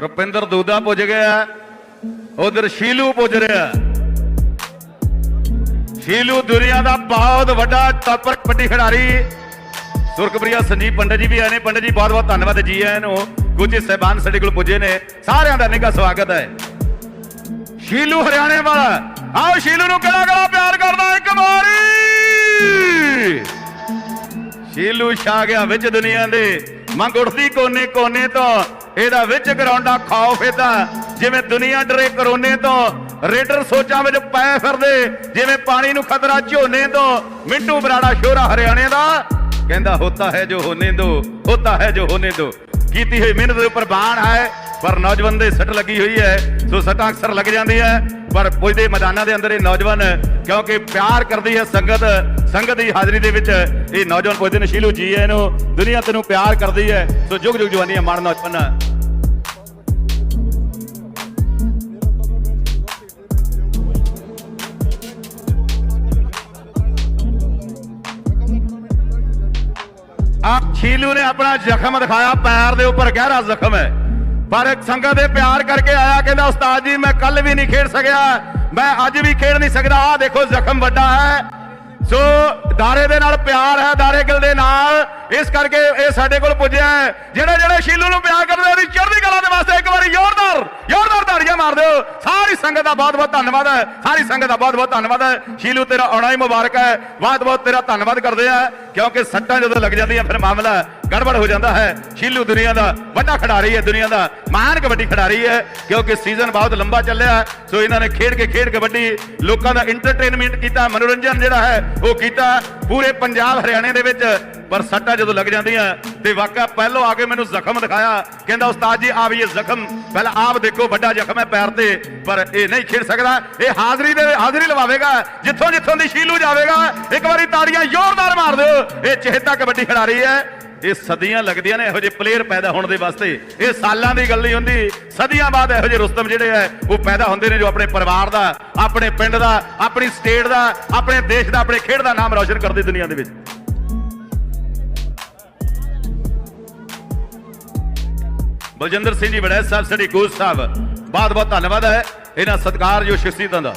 ਰੁਪਿੰਦਰ ਦੂਦਾ ਪੁੱਜ ਗਿਆ। ਉਧਰ ਸ਼ੀਲੂ ਪੁੱਜ ਰਿਹਾ। ਸ਼ੀਲੂ ਦੁਨੀਆ ਦਾ ਬਹੁਤ ਵੱਡਾ ਟੱਪਰ ਕਬੱਡੀ ਖਿਡਾਰੀ। ਸੁਰਖਪ੍ਰਿਆ ਸੰਜੀਵ ਪੰਡਤ ਜੀ ਵੀ ਆਏ ਨੇ। ਪੰਡਤ ਜੀ, ਬਹੁਤ ਬਹੁਤ ਧੰਨਵਾਦ ਜੀ ਆਇਆਂ ਨੂੰ। ਕੁਝ ਸਹਿਬਾਨ ਸਾਡੇ ਕੋਲ ਪੁੱਜੇ ਨੇ। ਸਾਰਿਆਂ ਦਾ ਨਿੱਘਾ ਸਵਾਗਤ ਹੈ। ਸ਼ੀਲੂ ਹਰਿਆਣੇ ਵਾਲਾ। ਆਓ ਸ਼ੀਲੂ ਨੂੰ ਕਿਹੜਾ ਕਿਹੜਾ ਪਿਆਰ ਕਰਦਾ ਇੱਕ ਵਾਰੀ! ਸ਼ੀਲੂ ਛਾ ਗਿਆ ਵਿੱਚ ਦੁਨੀਆ ਦੇ। ਮੰਗ ਉੱਠਦੀ ਕੋਨੇ ਕੋਨੇ ਤੋਂ। ਇਹਦਾ ਵਿੱਚ ਗਰਾਉਂਡਾ ਖੌਫ ਇਹਦਾ ਜਿਵੇਂ ਦੁਨੀਆ ਡਰੇ ਕਰੋਨੇ ਤੋਂ, ਰੇਡਰ ਸੋਚਾਂ ਵਿੱਚ ਪੈ ਫਿਰਦੇ, ਜਿਵੇਂ ਪਾਣੀ ਨੂੰ ਖਤਰਾ ਝੋਨੇ ਤੋਂ। ਮਿੰਟੂ ਬਰਾੜਾ ਸ਼ੋਰਾ ਹਰਿਆਣੇ ਦਾ, ਕਹਿੰਦਾ, ਹੋਤਾ ਹੈ ਜੋ ਹੋਨੇ ਦੋ ਹੋਤਾ ਹੈ ਜੋ ਹੋਨੇ ਦੋ ਕੀਤੀ ਹੋਈ ਮਿਹਨਤ ਦੇ ਉੱਪਰ ਬਾਣ ਹੈ, ਪਰ ਨੌਜਵਾਨ ਦੇ ਸੱਟ ਲੱਗੀ ਹੋਈ ਹੈ। ਸੋ ਸੱਟਾਂ ਅਕਸਰ ਲੱਗ ਜਾਂਦੀਆਂ ਪਰ ਪੁੱਜਦੇ ਮੈਦਾਨਾਂ ਦੇ ਅੰਦਰ ਇਹ ਨੌਜਵਾਨ, ਕਿਉਂਕਿ ਪਿਆਰ ਕਰਦੀ ਹੈ ਸੰਗਤ ਸੰਗਤ ਦੀ ਹਾਜ਼ਰੀ ਦੇ ਵਿੱਚ ਇਹ ਨੌਜਵਾਨ ਪੁੱਜਦੇ ਨੇ। ਸ਼ੀਲੂ ਜੀ, ਇਹਨੂੰ ਦੁਨੀਆ ਤੈਨੂੰ ਪਿਆਰ ਕਰਦੀ ਹੈ। ਸੋ ਜੁਗ ਜੁਗ ਜਵਾਨੀ ਮਾਣ ਨੌਜਵਾਨ। ਆ ਸ਼ੀਲੂ ਨੇ ਆਪਣਾ ਜ਼ਖਮ ਦਿਖਾਇਆ, ਪੈਰ ਦੇ ਉੱਪਰ ਗਹਿਰਾ ਜ਼ਖਮ ਹੈ। ਪਰ ਸੰਗਤ ਦੇ ਪਿਆਰ ਕਰਕੇ ਆਇਆ, ਕਹਿੰਦਾ, ਉਸਤਾਦ ਜੀ, ਮੈਂ ਕੱਲ ਵੀ ਨਹੀਂ ਖੇਡ ਸਕਿਆ। ਮੈਂ ਅੱਜ ਵੀ ਖੇਡ ਨਹੀਂ ਸਕਦਾ। ਆ ਦੇਖੋ, ਜ਼ਖਮ ਵੱਡਾ ਹੈ। ਸੋ ਦਾਰੇ ਦੇ ਨਾਲ ਪਿਆਰ ਹੈ, ਦਾਰੇ ਗਿਲ ਦੇ ਨਾਲ। ਇਸ ਕਰਕੇ ਇਹ ਸਾਡੇ ਕੋਲ ਪੁੱਜਿਆ ਹੈ। ਜਿਹੜੇ ਜਿਹੜੇ ਸ਼ੀਲੂ ਨੂੰ ਪਿਆਰ ਕਰਦੇ ਉਹਦੀ ਚੜ੍ਹਦੀ ਕਲਾ ਦੇ ਵਾਸਤੇ ਇੱਕ ਵਾਰੀ ਜ਼ੋਰਦਾਰ ਜ਼ੋਰਦਾਰ ਤਾੜੀਆਂ ਮਾਰ ਦਿਓ। ਸਾਰੀ ਸੰਗਤ ਦਾ ਬਹੁਤ ਬਹੁਤ ਧੰਨਵਾਦ ਹੈ। ਸਾਰੀ ਸੰਗਤ ਦਾ ਬਹੁਤ ਬਹੁਤ ਧੰਨਵਾਦ ਹੈ। ਸ਼ੀਲੂ, ਤੇਰਾ ਆਉਣਾ ਹੀ ਮੁਬਾਰਕ ਹੈ। ਬਹੁਤ ਬਹੁਤ ਤੇਰਾ ਧੰਨਵਾਦ ਕਰਦੇ ਆ, ਕਿਉਂਕਿ ਸੱਟਾਂ ਜਦੋਂ ਲੱਗ ਜਾਂਦੀਆਂ, ਫਿਰ ਮਾਮਲਾ ਗੜਬੜ ਹੋ ਜਾਂਦਾ ਹੈ। ਸ਼ੀਲੂ ਦੁਨੀਆ ਦਾ ਵੱਡਾ ਖਿਡਾਰੀ ਹੈ, ਦੁਨੀਆ ਦਾ ਮਹਾਨ ਕਬੱਡੀ ਖਿਡਾਰੀ ਹੈ, ਕਿਉਂਕਿ ਸੀਜ਼ਨ ਬਹੁਤ ਲੰਬਾ ਚੱਲਿਆ ਸੋ ਇਹਨਾਂ ਨੇ ਖੇਡ ਕੇ ਖੇਡ ਕਬੱਡੀ ਲੋਕਾਂ ਦਾ ਐਂਟਰਟੇਨਮੈਂਟ ਕੀਤਾ, ਮਨੋਰੰਜਨ ਜਿਹੜਾ ਹੈ, ਉਹ ਕੀਤਾ ਪੂਰੇ ਪੰਜਾਬ ਹਰਿਆਣੇ ਦੇ ਵਿੱਚ। ਪਰ ਸੱਟਾਂ ਜਦੋਂ ਲੱਗ ਜਾਂਦੀਆਂ, ਤੇ ਵਾਕਿਆ ਪਹਿਲੋਂ ਆ ਕੇ ਮੈਨੂੰ ਜ਼ਖਮ ਦਿਖਾਇਆ। ਕਹਿੰਦਾ, ਉਸਤਾਦ ਜੀ, ਆ ਵੀ ਇਹ ਜ਼ਖਮ। ਪਹਿਲਾਂ ਆਪ ਦੇਖੋ, ਵੱਡਾ ਜ਼ਖਮ ਹੈ ਪੈਰ ਤੇ, ਪਰ ਇਹ ਨਹੀਂ ਖੇਡ ਸਕਦਾ। ਇਹ ਹਾਜ਼ਰੀ ਦੇ, ਹਾਜ਼ਰੀ ਲਵਾਵੇਗਾ। ਜਿੱਥੋਂ ਜਿੱਥੋਂ ਦੀ ਸ਼ੀਲੂ ਜਾਵੇਗਾ, ਇੱਕ ਵਾਰੀ ਤਾੜੀਆਂ ਜ਼ੋਰਦਾਰ ਮਾਰ ਦਿਓ। ਇਹ ਚਿਹਤਾ ਕਬੱਡੀ ਖਿਡਾਰੀ ਹੈ। ਇਹ ਸਦੀਆਂ ਲੱਗਦੀਆਂ ਨੇ, ਇਹੋ ਜਿਹੇ ਪਲੇਅਰ ਪੈਦਾ ਹੋਣ ਦੇ ਵਾਸਤੇ। ਇਹ ਸਾਲਾਂ ਦੀ ਗੱਲ ਨਹੀਂ ਹੁੰਦੀ। ਸਦੀਆਂ ਬਾਅਦ ਇਹੋ ਜਿਹੇ ਰੁਸਤਮ ਜਿਹੜੇ ਆ, ਉਹ ਪੈਦਾ ਹੁੰਦੇ ਨੇ ਜੋ ਆਪਣੇ ਪਰਿਵਾਰ ਦਾ, ਆਪਣੇ ਪਿੰਡ ਦਾ, ਆਪਣੀ ਸਟੇਟ ਦਾ, ਆਪਣੇ ਦੇਸ਼ ਦਾ, ਆਪਣੇ ਖੇਡ ਦਾ ਨਾਮ ਰੌਸ਼ਨ ਕਰਦੇ ਦੁਨੀਆ ਦੇ ਵਿੱਚ। ਬਲਜਿੰਦਰ ਸਿੰਘ ਜੀ ਵੜੈਚ ਸਾਹਿਬ ਸਾਡੇ ਕੋਚ ਸਾਹਿਬ। ਬਹੁਤ ਬਹੁਤ ਧੰਨਵਾਦ ਹੈ ਇਹਨਾਂ ਸਤਿਕਾਰਯੋਗ ਸ਼ਖਸੀਅਤਾਂ ਦਾ।